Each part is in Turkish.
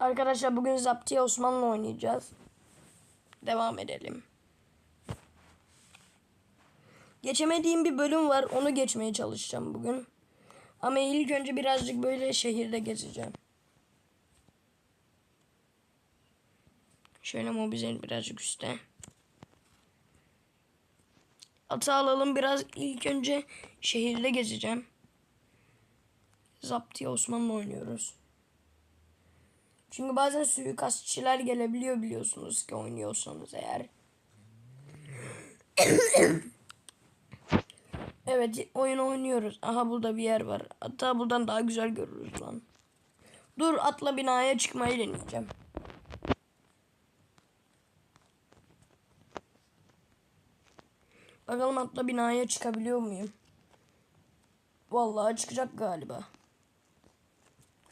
Arkadaşlar bugün Zaptiye Osman'la oynayacağız. Devam edelim. Geçemediğim bir bölüm var. Onu geçmeye çalışacağım bugün. Ama ilk önce birazcık böyle şehirde gezeceğim. Şöyle mobizen birazcık üstte. Atı alalım biraz ilk önce şehirde gezeceğim. Zaptiye Osman'la oynuyoruz. Çünkü bazen suikastçiler gelebiliyor biliyorsunuz ki oynuyorsanız eğer. evet oyun oynuyoruz. Aha burada bir yer var. Hatta buradan daha güzel görürüz lan. Dur atla binaya çıkmayı deneyeceğim. Bakalım atla binaya çıkabiliyor muyum? Vallahi çıkacak galiba.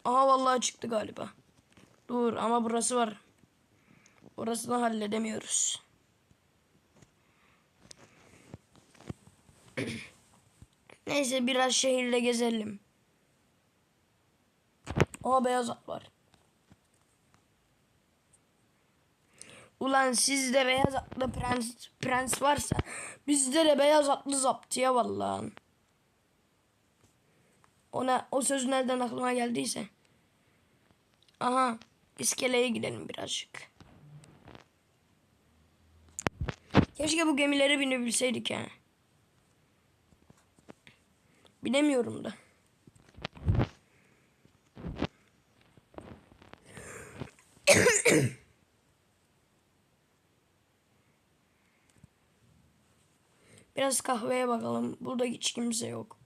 Aha vallahi çıktı galiba. Dur ama burası var. Orasını halledemiyoruz. Neyse biraz şehirde gezelim. Aa beyaz at var. Ulan sizde beyaz atlı prens, prens varsa bizde de beyaz atlı zaptiye vallahi. Ona o söz nereden aklıma geldiyse. Aha iskeleye gidelim birazcık. Keşke bu gemilere binebilseydik ha. Binemiyorum da. Biraz kahveye bakalım. Burada hiç kimse yok.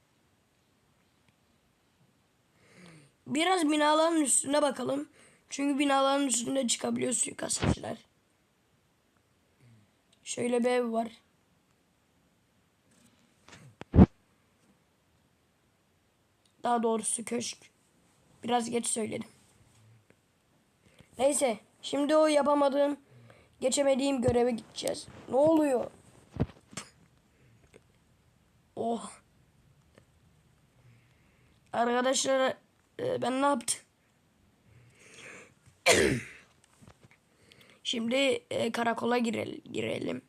Biraz binaların üstüne bakalım. Çünkü binaların üstünde çıkabiliyor suikastçiler. Şöyle bir ev var. Daha doğrusu köşk. Biraz geç söyledim. Neyse. Şimdi o yapamadığım, geçemediğim göreve gideceğiz. Ne oluyor? Oh. Arkadaşlar e, ben ne yaptım? Şimdi e, karakola girelim. girelim.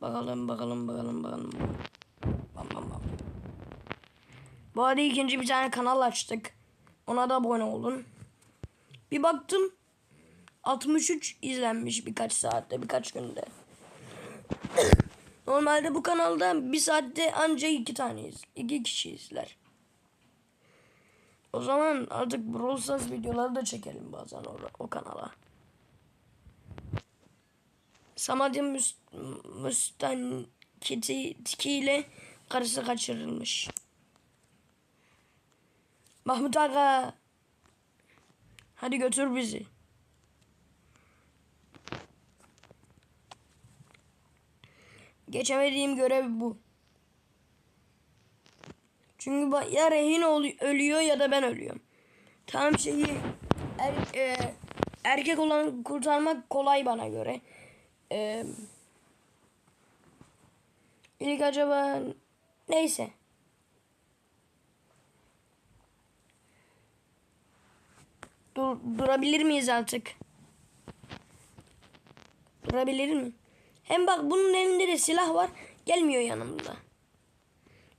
Bakalım bakalım bakalım bakalım. Bam bam bam. Bu arada ikinci bir tane kanal açtık. Ona da abone olun. Bir baktım 63 izlenmiş birkaç saatte birkaç günde. Normalde bu kanalda bir saatte anca iki taneyiz. iki kişi izler. O zaman artık Brawl Stars videoları da çekelim bazen o, o kanala. Samadya Müst Müstankiti ile karısı kaçırılmış. Mahmut Aga. Hadi götür bizi. Geçemediğim görev bu. Çünkü ya rehin ölüyor ya da ben ölüyorum. Tam şeyi er, e, erkek olan kurtarmak kolay bana göre. E, ilk acaba neyse. Dur, durabilir miyiz artık? Durabilir mi? Hem bak bunun elinde de silah var. Gelmiyor yanımda.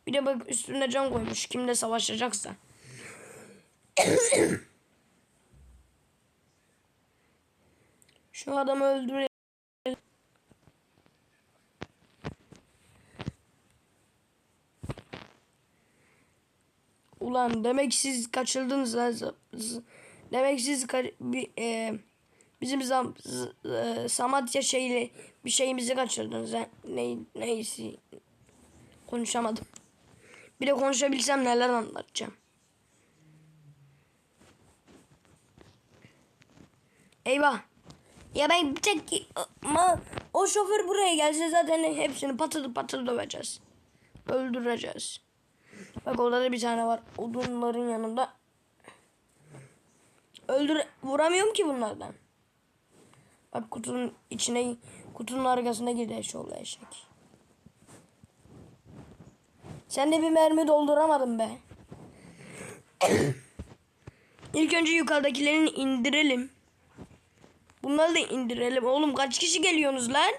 Bir de bak üstünde can koymuş. Kimle savaşacaksa. Şu adamı öldürelim. Ulan demek siz kaçırdınız lan. Demek siz bir, e, bizim zam, z, e, Samatya şeyle bir şeyimizi kaçırdınız. Ha? Ne, neyse. Konuşamadım. Bir de konuşabilsem neler anlatacağım. Eyvah. Ya ben bir tek ama o şoför buraya gelse zaten hepsini patır patır döveceğiz. Öldüreceğiz. Bak orada da bir tane var. Odunların yanında. Öldür vuramıyorum ki bunlardan. Bak kutunun içine kutunun arkasına girdi eşoğlu eşek. Sen de bir mermi dolduramadın be. İlk önce yukarıdakilerini indirelim. Bunları da indirelim. Oğlum kaç kişi geliyorsunuz lan?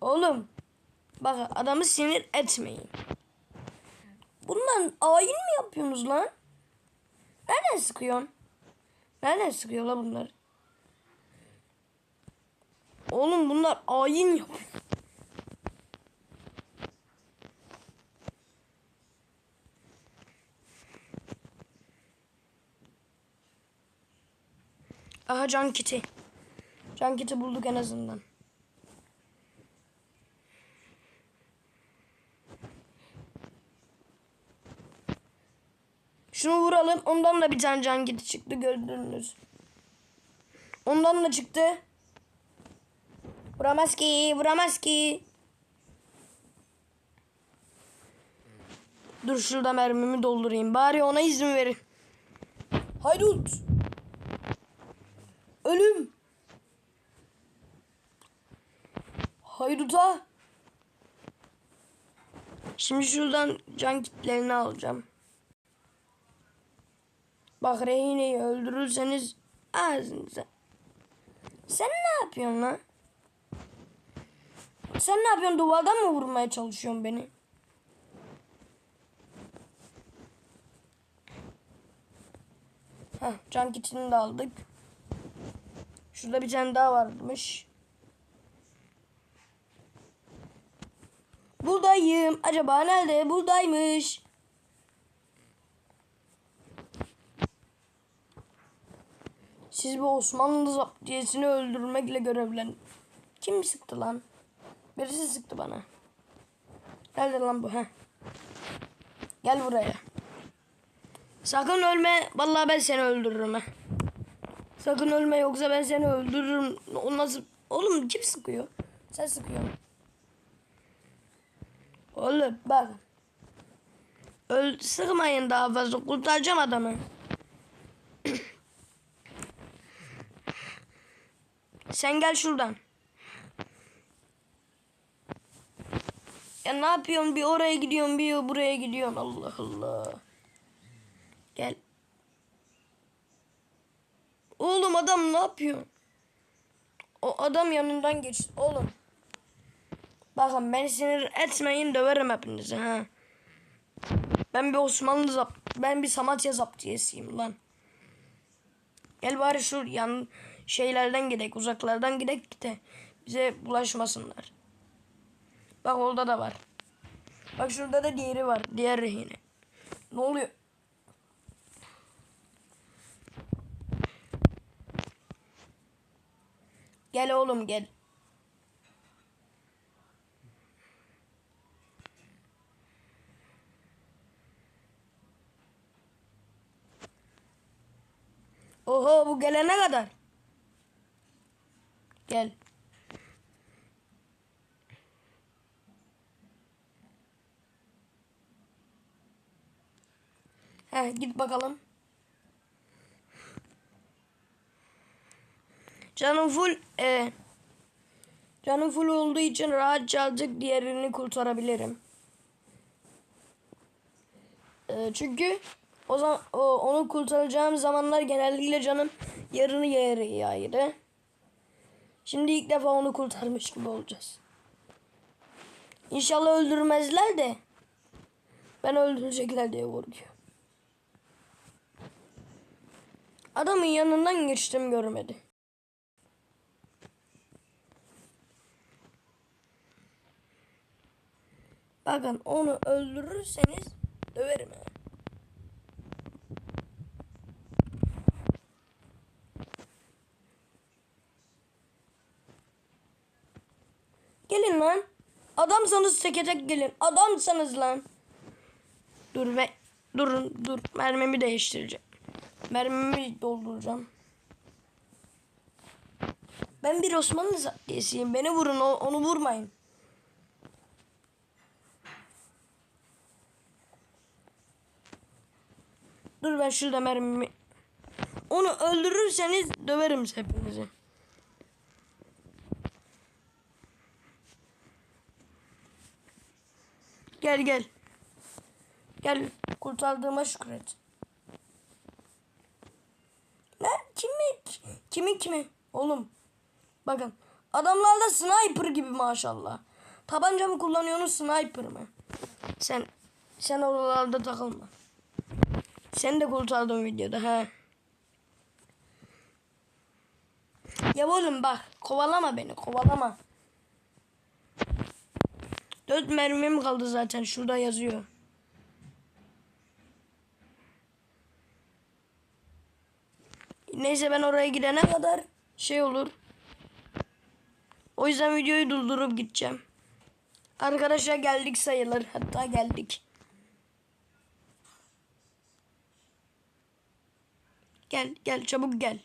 Oğlum. Bak adamı sinir etmeyin. Bundan ayin mi yapıyorsunuz lan? Nereden sıkıyorsun? Nereden sıkıyor la bunlar? Oğlum bunlar ayin yapıyor. Aha can kiti. Can kiti bulduk en azından. Şunu vuralım. Ondan da bir tane can kiti çıktı gördünüz. Ondan da çıktı. Vuramaz ki, vuramaz ki. Dur şurada mermimi doldurayım. Bari ona izin verin. Haydut. Ölüm. Hayduta. Şimdi şuradan can kitlerini alacağım. Bak rehineyi öldürürseniz ağzınıza. Sen ne yapıyorsun lan? Sen ne yapıyorsun? Duvardan mı vurmaya çalışıyorsun beni? Heh, can kitini de aldık. Şurada bir tane daha varmış. Buradayım. Acaba nerede? Buradaymış. Siz bu Osmanlı zaptiyesini öldürmekle görevlen. Kim sıktı lan? Birisi sıktı bana. Nerede lan bu? Heh. Gel buraya. Sakın ölme. Vallahi ben seni öldürürüm. ha. Sakın ölme yoksa ben seni öldürürüm. O nasıl? Oğlum kim sıkıyor? Sen sıkıyorsun. Oğlum bak. Öl sıkmayın daha fazla. Kurtaracağım adamı. Sen gel şuradan. Ya ne yapıyorsun? Bir oraya gidiyorsun, bir buraya gidiyorsun. Allah Allah. Gel. Oğlum adam ne yapıyor? O adam yanından geçti. Oğlum. Bakın beni sinir etmeyin döverim hepinizi ha. Ben bir Osmanlı zap ben bir Samatya zaptiyesiyim lan. Gel bari şu yan şeylerden gidek uzaklardan gidek de bize bulaşmasınlar. Bak orada da var. Bak şurada da diğeri var. Diğer rehine. Ne oluyor? Gel oğlum gel. Oho bu gelene kadar. Gel. Heh, git bakalım. Canım full e, canım full olduğu için rahatça azıcık diğerini kurtarabilirim. E, çünkü o zaman o, onu kurtaracağım zamanlar genellikle canım yarını yarıyaydı. Şimdi ilk defa onu kurtarmış gibi olacağız. İnşallah öldürmezler de ben öldürecekler diye korkuyorum. Adamın yanından geçtim görmedi. Bakın onu öldürürseniz döverim. ha. Gelin lan. Adamsanız teke tek gelin. Adamsanız lan. Dur ve durun dur mermimi değiştireceğim. Mermimi dolduracağım. Ben bir Osmanlı zaptiyesiyim. Beni vurun onu vurmayın. Dur ben şurada mermimi. Onu öldürürseniz döverim hepinizi. Gel gel. Gel kurtardığıma şükret. Ne? Kimi? Kimi kimi? Oğlum. Bakın. Adamlarda sniper gibi maşallah. Tabanca mı kullanıyorsunuz sniper mı? Sen sen oralarda takılma. Sen de kurtardın videoda ha. Ya oğlum bak kovalama beni kovalama. Dört mermim kaldı zaten şurada yazıyor. Neyse ben oraya gidene kadar şey olur. O yüzden videoyu durdurup gideceğim. Arkadaşlar geldik sayılır. Hatta geldik. Gel gel çabuk gel.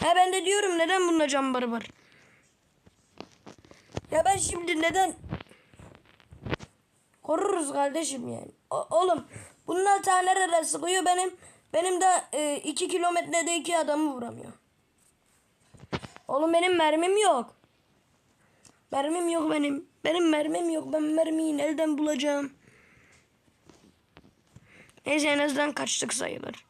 Ha ben de diyorum neden bunda cambarı var? Ya ben şimdi neden koruruz kardeşim yani. O- oğlum bunlar tanelerle sıkıyor benim benim de e, iki kilometrede iki adamı vuramıyor. Oğlum benim mermim yok. Mermim yok benim. Benim mermim yok. Ben mermiyi nereden bulacağım? Neyse en azından kaçtık sayılır.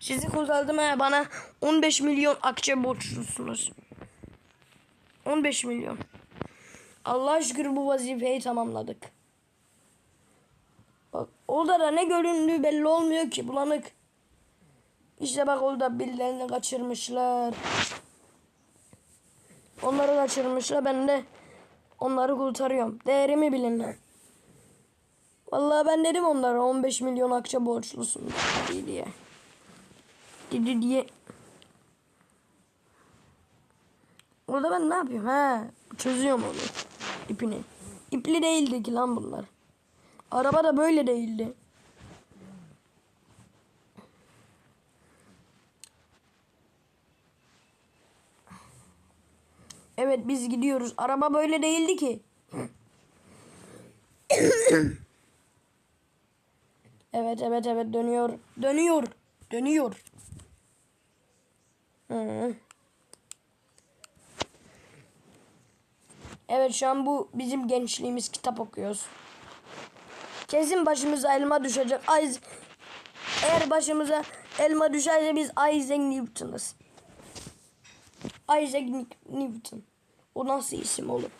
Sizi kurtardım ha bana 15 milyon akçe borçlusunuz. 15 milyon. Allah şükür bu vazifeyi tamamladık. Bak orada da ne göründüğü belli olmuyor ki bulanık. İşte bak orada birilerini kaçırmışlar. Onları kaçırmışlar ben de onları kurtarıyorum. Değerimi bilin lan. Vallahi ben dedim onlara 15 milyon akçe borçlusun diye. diye. Dedi diye. Orada ben ne yapıyorum? Ha, çözüyorum onu. İpini. İpli değildi ki lan bunlar. Araba da böyle değildi. Evet biz gidiyoruz. Araba böyle değildi ki. evet evet evet dönüyor. Dönüyor. Dönüyor. Hı. Evet şu an bu bizim gençliğimiz kitap okuyoruz. Kesin başımıza elma düşecek. Ay, eğer başımıza elma düşerse biz Isaac Newton'ız. Isaac Newton. O nasıl isim oğlum?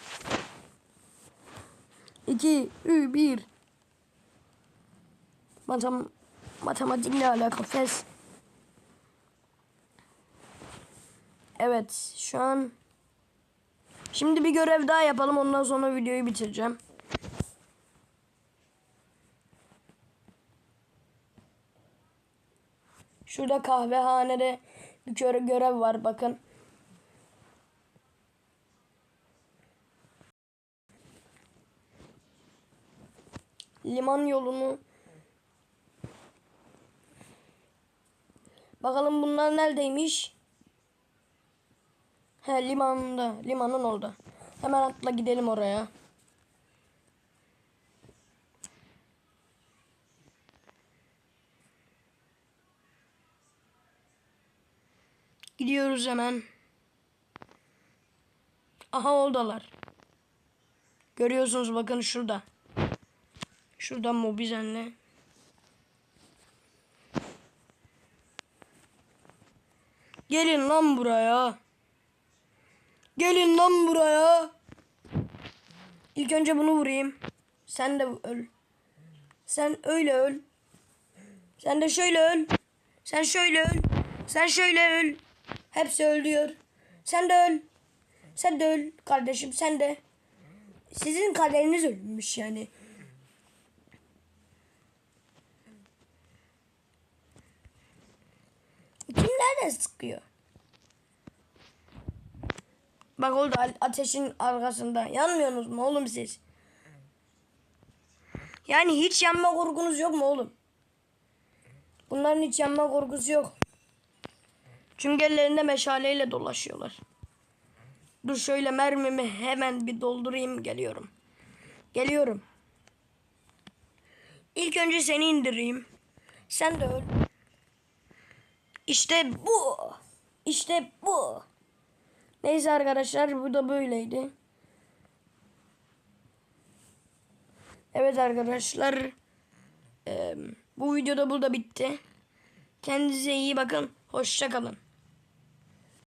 2, 3, 1. Matem matematikle alakalı fes. Evet şu an Şimdi bir görev daha yapalım ondan sonra videoyu bitireceğim. Şurada kahvehanede bir göre- görev var bakın. Liman yolunu Bakalım bunlar neredeymiş? He limanda. Limanın orada. Hemen atla gidelim oraya. Gidiyoruz hemen. Aha oradalar. Görüyorsunuz bakın şurada. Şuradan mobizenle. Gelin lan buraya. Gelin lan buraya. İlk önce bunu vurayım. Sen de öl. Sen öyle öl. Sen de şöyle öl. Sen şöyle öl. Sen şöyle öl. Hepsi öldüyor. Sen de öl. Sen de öl kardeşim sen de. Sizin kaderiniz ölmüş yani. Kimler de sıkıyor? Bak oldu ateşin arkasında. Yanmıyorsunuz mu oğlum siz? Yani hiç yanma korkunuz yok mu oğlum? Bunların hiç yanma korkusu yok. Çünkü ellerinde meşaleyle dolaşıyorlar. Dur şöyle mermimi hemen bir doldurayım geliyorum. Geliyorum. İlk önce seni indireyim. Sen de öl. İşte bu. İşte bu. Neyse arkadaşlar bu da böyleydi. Evet arkadaşlar. Bu videoda burada bitti. Kendinize iyi bakın. Hoşça kalın.